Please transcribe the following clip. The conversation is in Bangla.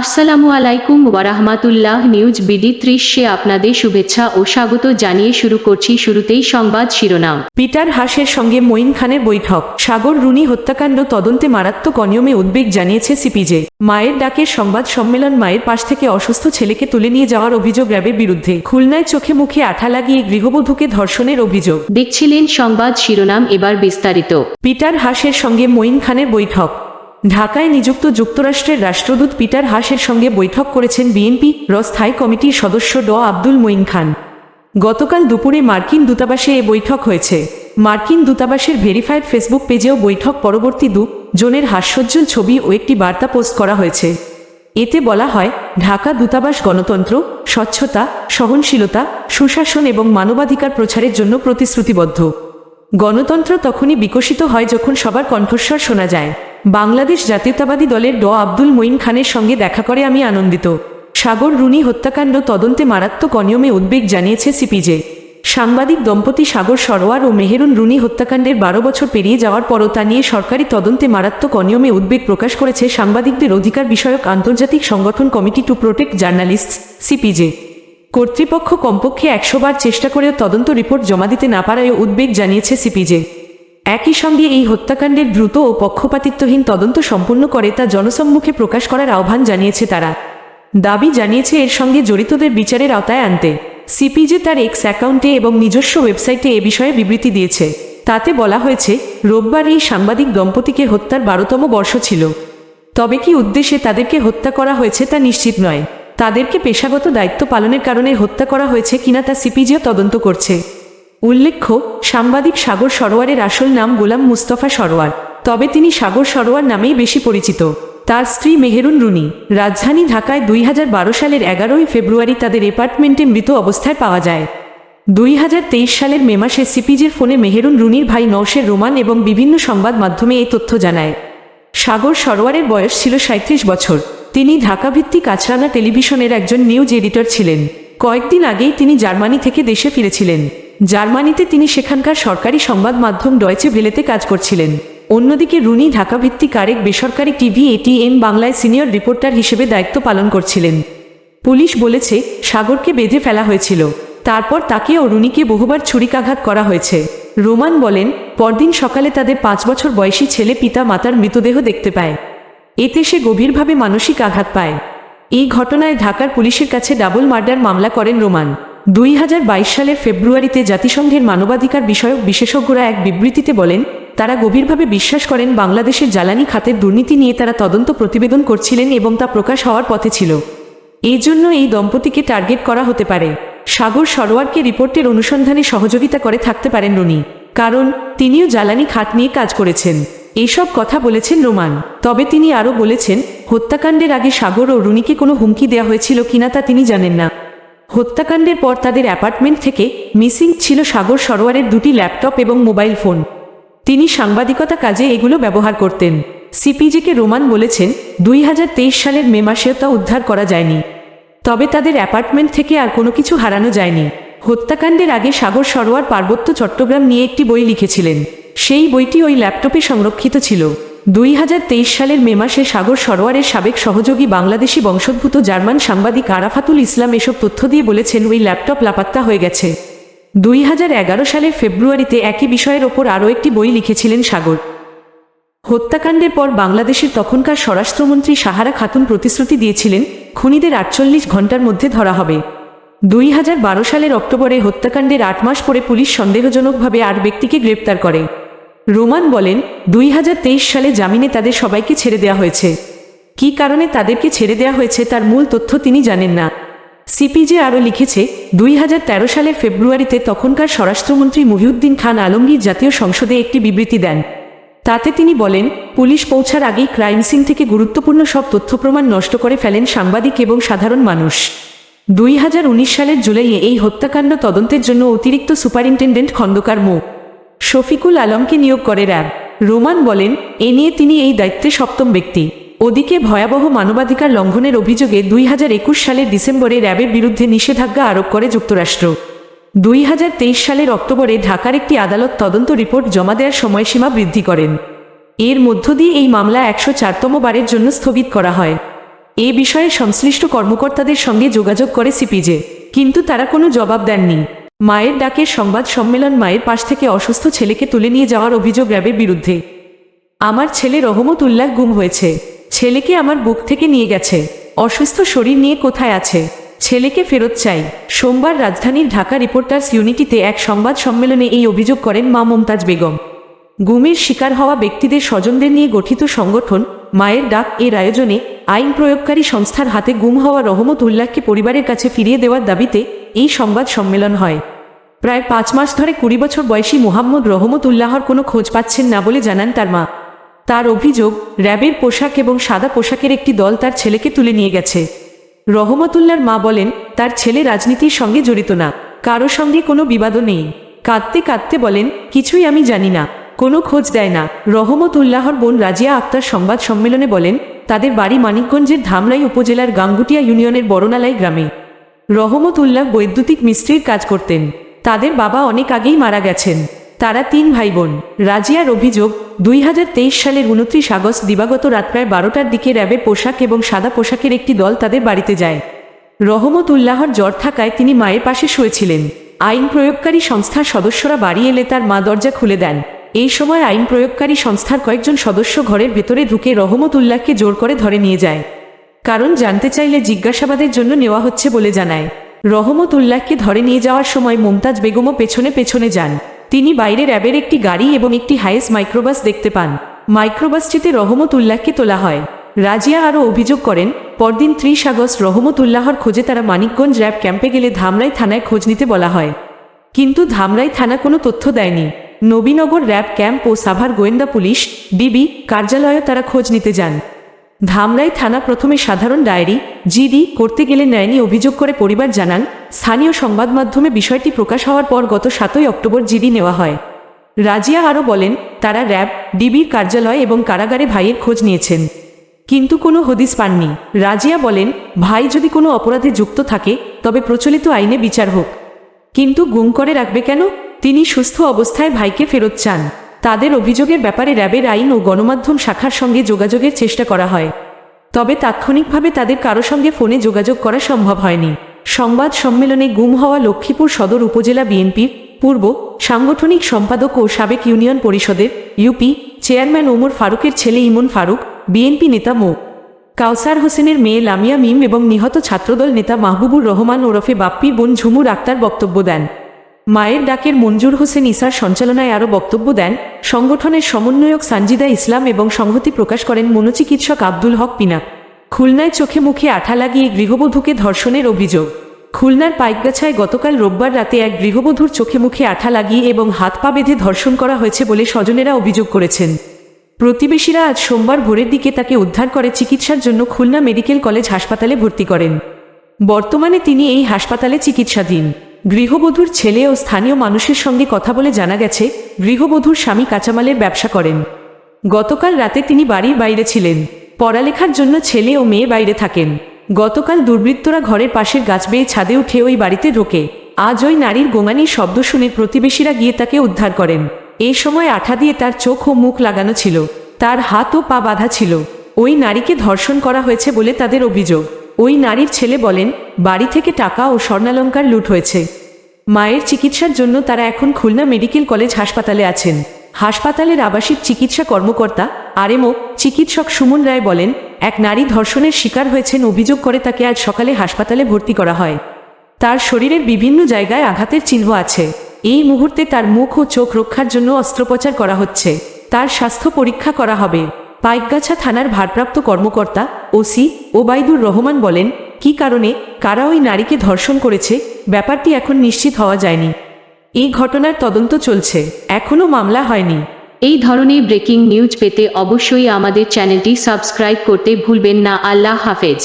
আসসালামু আলাইকুম ওয়ারাহমাতুল্লাহ নিউজ বিডি ত্রিশে আপনাদের শুভেচ্ছা ও স্বাগত জানিয়ে শুরু করছি শুরুতেই সংবাদ শিরোনাম। পিটার হাসের সঙ্গে মঈন খানের বৈঠক। সাগর রুনি হত্যাকাণ্ড তদন্তে মারাত্মক অনিয়মে উদ্বেগ জানিয়েছে সিপিজে। মায়ের ডাকের সংবাদ সম্মেলন মায়ের পাশ থেকে অসুস্থ ছেলেকে তুলে নিয়ে যাওয়ার অভিযোগ র্যাবের বিরুদ্ধে। খুলনায় চোখে মুখে আঠা লাগিয়ে গৃহবধূকে ধর্ষণের অভিযোগ। দেখছিলেন সংবাদ শিরোনাম এবার বিস্তারিত। পিটার হাসের সঙ্গে মঈন খানের বৈঠক। ঢাকায় নিযুক্ত যুক্তরাষ্ট্রের রাষ্ট্রদূত পিটার হাসের সঙ্গে বৈঠক করেছেন বিএনপি র স্থায়ী কমিটির সদস্য ড আব্দুল মঈন খান। গতকাল দুপুরে মার্কিন দূতাবাসে এ বৈঠক হয়েছে। মার্কিন দূতাবাসের ভেরিফাইড ফেসবুক পেজেও বৈঠক পরবর্তী দু জনের হাস্যোজ্জ্বল ছবি ও একটি বার্তা পোস্ট করা হয়েছে। এতে বলা হয়, ঢাকা দূতাবাস গণতন্ত্র, স্বচ্ছতা, সহনশীলতা, সুশাসন এবং মানবাধিকার প্রচারের জন্য প্রতিশ্রুতিবদ্ধ। গণতন্ত্র তখনই বিকশিত হয় যখন সবার কণ্ঠস্বর শোনা যায়। বাংলাদেশ জাতীয়তাবাদী দলের ড. আব্দুল মঈন খানের সঙ্গে দেখা করে আমি আনন্দিত। সাগর রুনি হত্যাকাণ্ড তদন্তে মারাত্মক অনিয়মে উদ্বেগ জানিয়েছে সিপিজে। সাংবাদিক দম্পতি সাগর সরোয়ার ও মেহেরুন রুনি হত্যাকাণ্ডের বারো বছর পেরিয়ে যাওয়ার পরও তা নিয়ে সরকারি তদন্তে মারাত্মক অনিয়মে উদ্বেগ প্রকাশ করেছে সাংবাদিকদের অধিকার বিষয়ক আন্তর্জাতিক সংগঠন committee to protect journalist, CPJ. কর্তৃপক্ষ কমপক্ষে একশোবার চেষ্টা করেও তদন্ত রিপোর্ট জমা দিতে না পারায় উদ্বেগ জানিয়েছে সিপিজে। একই সঙ্গে এই হত্যাকাণ্ডের দ্রুত ও পক্ষপাতিত্বহীন তদন্ত সম্পূর্ণ করে তা জনসম্মুখে প্রকাশ করার আহ্বান জানিয়েছে তারা। দাবি জানিয়েছে এর সঙ্গে জড়িতদের বিচারের আওতায় আনতে। সিপিজে তার এক্স অ্যাকাউন্টে এবং নিজস্ব ওয়েবসাইটে এ বিষয়ে বিবৃতি দিয়েছে। তাতে বলা হয়েছে, রোববার এই সাংবাদিক দম্পতিকে হত্যার বারোতম বর্ষ ছিল। তবে কি উদ্দেশ্যে তাদেরকে হত্যা করা হয়েছে তা নিশ্চিত নয়। তাদেরকে পেশাগত দায়িত্ব পালনের কারণে হত্যা করা হয়েছে কিনা তা সিপিজিও তদন্ত করছে। উল্লেখ্য, সাংবাদিক সাগর সরোয়ারের আসল নাম গোলাম মুস্তফা সরোয়ার, তবে তিনি সাগর সরোয়ার নামেই বেশি পরিচিত। তার স্ত্রী মেহেরুন রুনি, রাজধানী ঢাকায় দুই হাজার বারো সালের এগারোই ফেব্রুয়ারি তাদের অ্যাপার্টমেন্টে মৃত অবস্থায় পাওয়া যায়। দুই হাজার তেইশ সালের মে মাসে সিপিজির ফোনে মেহেরুন রুনির ভাই নওশের রোমান এবং বিভিন্ন সংবাদ মাধ্যমে এই তথ্য জানায়। সাগর সরোয়ারের বয়স ছিল সাঁত্রিশ বছর। তিনি ঢাকাভিত্তিক আচরানা টেলিভিশনের একজন নিউজ এডিটর ছিলেন। কয়েকদিন আগেই তিনি জার্মানি থেকে দেশে ফিরেছিলেন। জার্মানিতে তিনি সেখানকার সরকারি সংবাদ মাধ্যম ডয়চে ভেলেতে কাজ করছিলেন। অন্যদিকে রুনি ঢাকাভিত্তিক আরেক বেসরকারি টিভি এটিএন বাংলায় সিনিয়র রিপোর্টার হিসেবে দায়িত্ব পালন করছিলেন। পুলিশ বলেছে, সাগরকে বেঁধে ফেলা হয়েছিল। তারপর তাকে ও রুনিকে বহুবার ছুরিকাঘাত করা হয়েছে। রোমান বলেন, পরদিন সকালে তাদের পাঁচ বছর বয়সী ছেলে পিতা মাতার মৃতদেহ দেখতে পায়। এতে সে গভীরভাবে মানসিক আঘাত পায়। এই ঘটনায় ঢাকার পুলিশের কাছে ডাবল মার্ডার মামলা করেন রোমান। দুই হাজার বাইশ সালের ফেব্রুয়ারিতে জাতিসংঘের মানবাধিকার বিষয়ক বিশেষজ্ঞরা এক বিবৃতিতে বলেন, তারা গভীরভাবে বিশ্বাস করেন বাংলাদেশের জ্বালানি খাতের দুর্নীতি নিয়ে তারা তদন্ত প্রতিবেদন করছিলেন এবং তা প্রকাশ হওয়ার পথে ছিল। এই জন্য এই দম্পতিকে টার্গেট করা হতে পারে। সাগর সরোয়ারকে রিপোর্টের অনুসন্ধানে সহযোগিতা করে থাকতে পারেন রুনি, কারণ তিনিও জ্বালানি খাত নিয়ে কাজ করেছেন। এইসব কথা বলেছেন রোমান। তবে তিনি আরও বলেছেন, হত্যাকাণ্ডের আগে সাগর ও রুনিকে কোনো হুমকি দেওয়া হয়েছিল কিনা তা তিনি জানেন না। হত্যাকাণ্ডের পর তাদের অ্যাপার্টমেন্ট থেকে মিসিং ছিল সাগর সরোয়ারের দুটি ল্যাপটপ এবং মোবাইল ফোন। তিনি সাংবাদিকতা কাজে এগুলো ব্যবহার করতেন। সিপিজিকে রোমান বলেছেন, দুই হাজার তেইশ সালের মে মাসেও তা উদ্ধার করা যায়নি। তবে তাদের অ্যাপার্টমেন্ট থেকে আর কোনো কিছু হারানো যায়নি। হত্যাকাণ্ডের আগে সাগর সরোয়ার পার্বত্য চট্টগ্রাম নিয়ে একটি বই লিখেছিলেন। সেই বইটি ওই ল্যাপটপে সংরক্ষিত ছিল। দুই হাজার তেইশ সালের মে মাসে সাগর সরোয়ারের সাবেক সহযোগী বাংলাদেশি বংশোদ্ভূত জার্মান সাংবাদিক আরাফাতুল ইসলাম এসব তথ্য দিয়ে বলেছেন, ওই ল্যাপটপ লাপাত্তা হয়ে গেছে। দুই হাজার এগারো সালের ফেব্রুয়ারিতে একই বিষয়ের ওপর আরও একটি বই লিখেছিলেন সাগর। হত্যাকাণ্ডের পর বাংলাদেশের তখনকার স্বরাষ্ট্রমন্ত্রী সাহারা খাতুন প্রতিশ্রুতি দিয়েছিলেন, খুনিদের আটচল্লিশ ঘণ্টার মধ্যে ধরা হবে। দুই হাজার বারো সালের অক্টোবরে হত্যাকাণ্ডের আট মাস পরে পুলিশ সন্দেহজনকভাবে আট ব্যক্তিকে গ্রেপ্তার করে। রোমান বলেন, দুই হাজার তেইশ সালে জামিনে তাদের সবাইকে ছেড়ে দেওয়া হয়েছে। কী কারণে তাদেরকে ছেড়ে দেওয়া হয়েছে তার মূল তথ্য তিনি জানেন না। সিপিজে আরও লিখেছে, দুই হাজার তেরো সালের ফেব্রুয়ারিতে তখনকার স্বরাষ্ট্রমন্ত্রী মহিউদ্দিন খান আলমগীর জাতীয় সংসদে একটি বিবৃতি দেন। তাতে তিনি বলেন, পুলিশ পৌঁছার আগেই ক্রাইম সিন থেকে গুরুত্বপূর্ণ সব তথ্য প্রমাণ নষ্ট করে ফেলেন সাংবাদিক এবং সাধারণ মানুষ। দুই হাজার উনিশ সালের জুলাইয়ে এই হত্যাকাণ্ড তদন্তের জন্য অতিরিক্ত সুপারিনটেন্ডেন্ট খন্দকার মো। শফিকুল আলমকে নিয়োগ করে র্যাব। রোমান বলেন, এ নিয়ে তিনি এই দায়িত্বে সপ্তম ব্যক্তি। ওদিকে ভয়াবহ মানবাধিকার লঙ্ঘনের অভিযোগে দুই হাজার একুশ সালের ডিসেম্বরে র্যাবের বিরুদ্ধে নিষেধাজ্ঞা আরোপ করে যুক্তরাষ্ট্র। দুই হাজার তেইশ সালের অক্টোবরে ঢাকার একটি আদালত তদন্ত রিপোর্ট জমা দেওয়ার সময়সীমা বৃদ্ধি করেন। এর মধ্য দিয়ে এই মামলা একশো চারতম বারের জন্য স্থগিত করা হয়। এ বিষয়ে সংশ্লিষ্ট কর্মকর্তাদের সঙ্গে যোগাযোগ করে সিপিজে। কিন্তু তারা কোনো জবাব দেননি। মায়ের ডাকের সংবাদ সম্মেলন মায়ের পাশ থেকে অসুস্থ ছেলেকে তুলে নিয়ে যাওয়ার অভিযোগ র্যাবের বিরুদ্ধে। আমার ছেলে রহমত উল্লাহ গুম হয়েছে। ছেলেকে আমার বুক থেকে নিয়ে গেছে। অসুস্থ শরীর নিয়ে কোথায় আছে? ছেলেকে ফেরত চাই। সোমবার রাজধানীর ঢাকা রিপোর্টার্স ইউনিটিতে এক সংবাদ সম্মেলনে এই অভিযোগ করেন মা মমতাজ বেগম। গুমের শিকার হওয়া ব্যক্তিদের স্বজনদের নিয়ে গঠিত সংগঠন মায়ের ডাক এর আয়োজনে আইন প্রয়োগকারী সংস্থার হাতে গুম হওয়া রহমত উল্লাহকে পরিবারের কাছে ফিরিয়ে দেওয়ার দাবিতে এই সংবাদ সম্মেলন হয়। প্রায় পাঁচ মাস ধরে কুড়ি বছর বয়সী মোহাম্মদ রহমত উল্লাহর কোনো খোঁজ পাচ্ছেন না বলে জানান তার মা। তার অভিযোগ, র্যাবের পোশাক এবং সাদা পোশাকের একটি দল তার ছেলেকে তুলে নিয়ে গেছে। রহমতুল্লার মা বলেন, তার ছেলে রাজনীতির সঙ্গে জড়িত না, কারও সঙ্গে কোনো বিবাদও নেই। কাঁদতে কাঁদতে বলেন, কিছুই আমি জানি না, কোনো খোঁজ দেয় না। রহমতুল্লাহর বোন রাজিয়া আক্তার সংবাদ সম্মেলনে বলেন, তাদের বাড়ি মানিকগঞ্জের ধামরাই উপজেলার গাঙ্গুটিয়া ইউনিয়নের বড়নালাই গ্রামে। রহমত উল্লাহ বৈদ্যুতিক মিস্ত্রির কাজ করতেন। তাদের বাবা অনেক আগেই মারা গেছেন। তারা তিন ভাই বোন রাজিয়ার অভিযোগ, দুই হাজার তেইশ সালের উনত্রিশ আগস্ট দিবাগত রাত প্রায় বারোটার দিকে র্যাবে পোশাক এবং সাদা পোশাকের একটি দল তাদের বাড়িতে যায়। রহমত উল্লাহর জ্বর থাকায় তিনি মায়ের পাশে শুয়েছিলেন। আইন প্রয়োগকারী সংস্থার সদস্যরা বাড়ি এলে তার মা দরজা খুলে দেন। এই সময় আইন প্রয়োগকারী সংস্থার কয়েকজন সদস্য ঘরের ভেতরে ঢুকে রহমত উল্লাহকে জোর করে ধরে নিয়ে যায়। কারণ জানতে চাইলে জিজ্ঞাসাবাদের জন্য নেওয়া হচ্ছে বলে জানায়। রহমত উল্লাহকে ধরে নিয়ে যাওয়ার সময় মুমতাজ বেগমও পেছনে পেছনে যান। তিনি বাইরে র্যাবের একটি গাড়ি এবং একটি হাইস মাইক্রোবাস দেখতে পান। মাইক্রোবাসটিতে রহমত উল্লাহকে তোলা হয়। রাজিয়া আরও অভিযোগ করেন, পরদিন ত্রিশ আগস্ট রহমত উল্লাহর খোঁজে তারা মানিকগঞ্জ র্যাব ক্যাম্পে গেলে ধামরাই থানায় খোঁজ নিতে বলা হয়। কিন্তু ধামরাই থানা কোনো তথ্য দেয়নি। নবীনগর র্যাব ক্যাম্প ও সাভার গোয়েন্দা পুলিশ, ডিবি কার্যালয়ে তারা খোঁজ নিতে যান। ধামরাই থানা প্রথমে সাধারণ ডায়েরি, জিডি, করতে গেলে নেয়নি অভিযোগ করে পরিবার জানান, স্থানীয় সংবাদ মাধ্যমে বিষয়টি প্রকাশ হওয়ার পর গত সাতই অক্টোবর জিডি নেওয়া হয়। রাজিয়া আরও বলেন, তারা র্যাব, ডিবির কার্যালয় এবং কারাগারে ভাইয়ের খোঁজ নিয়েছেন। কিন্তু কোনো হদিস পাননি। রাজিয়া বলেন, ভাই যদি কোনো অপরাধে যুক্ত থাকে, তবে প্রচলিত আইনে বিচার হোক। কিন্তু গুম করে রাখবে কেন? তিনি সুস্থ অবস্থায় ভাইকে ফেরত চান। তাদের অভিযোগের ব্যাপারে র্যাবের আইন ও গণমাধ্যম শাখার সঙ্গে যোগাযোগের চেষ্টা করা হয়। তবে তাৎক্ষণিকভাবে তাদের কারও সঙ্গে ফোনে যোগাযোগ করা সম্ভব হয়নি। সংবাদ সম্মেলনে গুম হওয়া লক্ষ্মীপুর সদর উপজেলা বিএনপির পূর্ব সাংগঠনিক সম্পাদক ও সাবেক ইউনিয়ন পরিষদের ইউপি চেয়ারম্যান ওমর ফারুকের ছেলে ইমন ফারুক, বিএনপি নেতা মো. কাউসার হোসেনের মেয়ে লামিয়া মিম এবং নিহত ছাত্রদল নেতা মাহবুবুর রহমান ওরফে বাপ্পি বোন ঝুমুর আক্তার বক্তব্য দেন। মায়ের ডাকের মঞ্জুর হোসেন ইসার সঞ্চালনায় আরও বক্তব্য দেন, সংগঠনের সমন্বয়ক সানজিদা ইসলাম এবং সংহতি প্রকাশ করেন মনোচিকিৎসক আব্দুল হক পিনা খুলনায় চোখে মুখে আঠা লাগিয়ে গৃহবধূকে ধর্ষণের অভিযোগ। খুলনার পাইকগাছায় গতকাল রোববার রাতে এক গৃহবধূর চোখে মুখে আঠা লাগিয়ে এবং হাত পা বেঁধে ধর্ষণ করা হয়েছে বলে স্বজনেরা অভিযোগ করেছেন। প্রতিবেশীরা আজ সোমবার ভোরের দিকে তাকে উদ্ধার করে চিকিৎসার জন্য খুলনা মেডিকেল কলেজ হাসপাতালে ভর্তি করেন। বর্তমানে তিনি এই হাসপাতালে চিকিৎসাধীন। গৃহবধূর ছেলে ও স্থানীয় মানুষের সঙ্গে কথা বলে জানা গেছে, গৃহবধূর স্বামী কাঁচামালের ব্যবসা করেন। গতকাল রাতে তিনি বাড়ির বাইরে ছিলেন। পড়ালেখার জন্য ছেলে ও মেয়ে বাইরে থাকেন। গতকাল দুর্বৃত্তরা ঘরের পাশের গাছ বেয়ে ছাদে উঠে ওই বাড়িতে ঢোকে। আজ ওই নারীর গোঙানির শব্দ শুনে প্রতিবেশীরা গিয়ে তাকে উদ্ধার করেন। এই সময় আঠা দিয়ে তার চোখ ও মুখ লাগানো ছিল। তার হাত ও পা বাঁধা ছিল। ওই নারীকে ধর্ষণ করা হয়েছে বলে তাদের অভিযোগ। ওই নারীর ছেলে বলেন, বাড়ি থেকে টাকা ও স্বর্ণালঙ্কার লুট হয়েছে। মায়ের চিকিৎসার জন্য তারা এখন খুলনা মেডিকেল কলেজ হাসপাতালে আছেন। হাসপাতালের আবাসিক চিকিৎসা কর্মকর্তা আরএমও চিকিৎসক সুমন রায় বলেন, এক নারী ধর্ষণের শিকার হয়েছেন অভিযোগ করে তাকে আজ সকালে হাসপাতালে ভর্তি করা হয়। তার শরীরের বিভিন্ন জায়গায় আঘাতের চিহ্ন আছে। এই মুহূর্তে তার মুখ ও চোখ রক্ষার জন্য অস্ত্রোপচার করা হচ্ছে। তার স্বাস্থ্য পরীক্ষা করা হবে। পাইকগাছা থানার ভারপ্রাপ্ত কর্মকর্তা, ওসি ওবায়দুর রহমান বলেন, কি কারণে? কারা ওই নারীকে ধর্ষণ করেছে? ব্যাপারটি এখন নিশ্চিত হওয়া যায়নি। এই ঘটনার তদন্ত চলছে। এখনও মামলা হয়নি। এই ধরনের ব্রেকিং নিউজ পেতে অবশ্যই আমাদের চ্যানেলটি সাবস্ক্রাইব করতে ভুলবেন না। আল্লাহ হাফেজ।